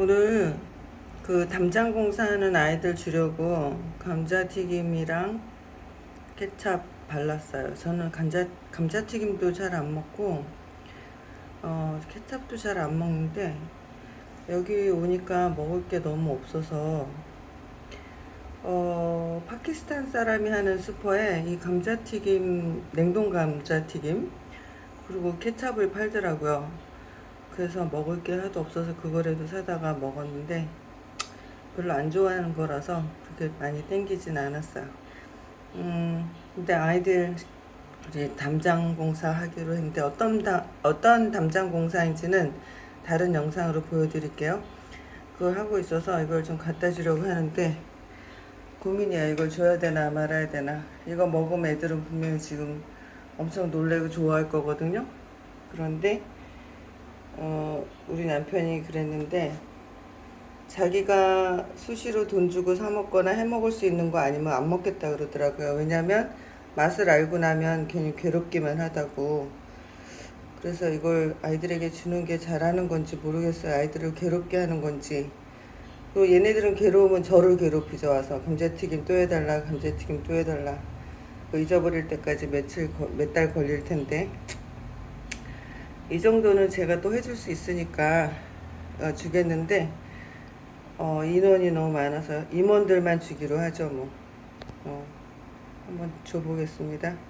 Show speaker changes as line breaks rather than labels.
오늘 그 담장 공사하는 아이들 주려고 감자튀김이랑 케찹 발랐어요. 저는 감자 감자튀김도 잘 안 먹고 어 케찹도 잘 안 먹는데 여기 오니까 먹을 게 너무 없어서 어 파키스탄 사람이 하는 슈퍼에 이 감자튀김 냉동 감자튀김 그리고 케찹을 팔더라고요. 그래서 먹을 게 하도 없어서 그거라도 사다가 먹었는데 별로 안 좋아하는 거라서 그렇게 많이 땡기진 않았어요. 음, 근데 아이들 이제 담장 공사 하기로 했는데 어떤 다, 어떤 담장 공사인지는 다른 영상으로 보여드릴게요. 그걸 하고 있어서 이걸 좀 갖다 주려고 하는데 고민이야. 이걸 줘야 되나 말아야 되나. 이거 먹으면 애들은 분명히 지금 엄청 놀래고 좋아할 거거든요. 그런데 어, 우리 남편이 그랬는데 자기가 수시로 돈 주고 사 먹거나 해 먹을 수 있는 거 아니면 안 먹겠다 그러더라고요. 왜냐면 맛을 알고 나면 괜히 괴롭기만 하다고. 그래서 이걸 아이들에게 주는 게 잘하는 건지 모르겠어요. 아이들을 괴롭게 하는 건지. 또 얘네들은 괴로우면 저를 괴롭히죠 와서 감자튀김 또 해달라 감자튀김 또 해달라 그 잊어버릴 때까지 며칠 몇 달 걸릴 텐데 이 정도는 제가 또 해줄 수 있으니까 어, 주겠는데 어, 인원이 너무 많아서 임원들만 주기로 하죠 뭐. 어, 한번 줘보겠습니다